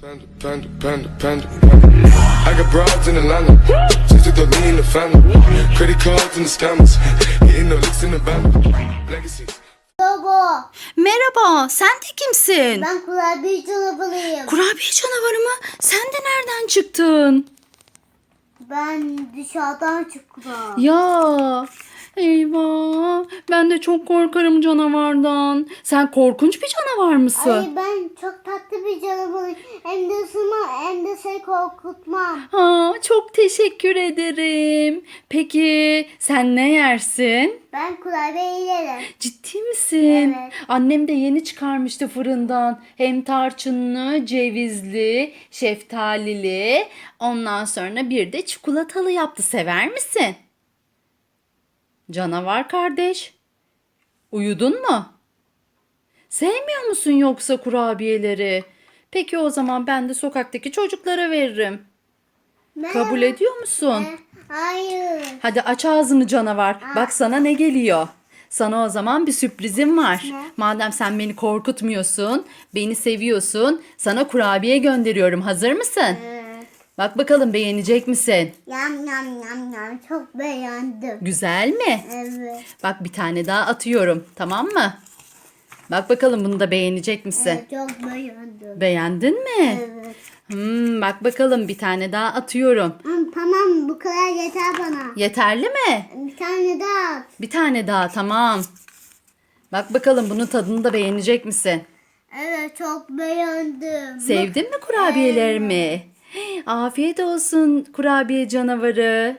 Panda, panda, panda, panda, panda. I got broads in Atlanta. Just to throw me in the family. Credit cards and the scammers. Hitting the licks in the band. Legacies. Baba Merhaba, sen de kimsin? ben kurabiye canavarıyım. Kurabiye canavarı mı? Sen de nereden çıktın? ben dışarıdan çıktım. Ya, eyvah. Ben de çok korkarım canavardan. Sen korkunç bir canavar mısın? Ay ben bir canavarım. Hem de ısırmam hem de seni korkutmam. Ha, çok teşekkür ederim. Peki sen ne yersin? Ben kurabiye yerim. Ciddi misin? Evet. Annem de yeni çıkarmıştı fırından. Hem tarçınlı, cevizli, şeftalili. Ondan sonra bir de çikolatalı yaptı. Sever misin? Canavar kardeş. Uyudun mu? Sevmiyor musun yoksa kurabiyeleri? Peki o zaman ben de sokaktaki çocuklara veririm. Ben- Kabul ediyor musun? Hayır. Hadi aç ağzını canavar. Bak sana ne geliyor. Sana o zaman bir sürprizim var. Ne? Madem sen beni korkutmuyorsun, beni seviyorsun, sana kurabiye gönderiyorum. Hazır mısın? Evet. Bak bakalım beğenecek misin? Yam yam yam yam çok beğendim. Güzel mi? Evet. Bak bir tane daha atıyorum. Tamam mı? Bak bakalım bunu da beğenecek misin? evet çok beğendim. Beğendin mi? Evet. Hmm, bak bakalım bir tane daha atıyorum. Hı, Tamam bu kadar yeter bana. Yeterli mi? Bir tane daha at. Bir tane daha tamam. Bak bakalım bunun tadını da beğenecek misin? Evet çok beğendim. Sevdin mi kurabiyelerimi? Afiyet olsun kurabiye canavarı.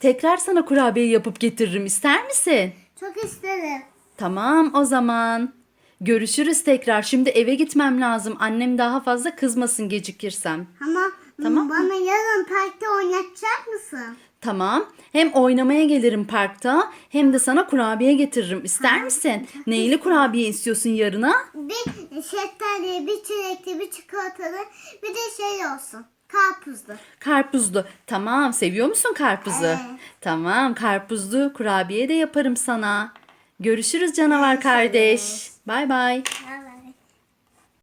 Tekrar sana kurabiye yapıp getiririm ister misin? Çok isterim. Tamam o zaman. Görüşürüz tekrar. Şimdi eve gitmem lazım. Annem daha fazla kızmasın gecikirsem. Ama Tamam. bana yarın parkta oynatacak mısın? Tamam. Hem oynamaya gelirim parkta hem de sana kurabiye getiririm. İster misin? Neyli kurabiye istiyorsun yarına? Bir şeftali, bir çilekli, bir çikolatalı, bir de şey olsun. Karpuzlu. Karpuzlu. Tamam. Seviyor musun karpuzu? Evet. Tamam. Karpuzlu kurabiye de yaparım sana. Görüşürüz canavar kardeş. Bye bye.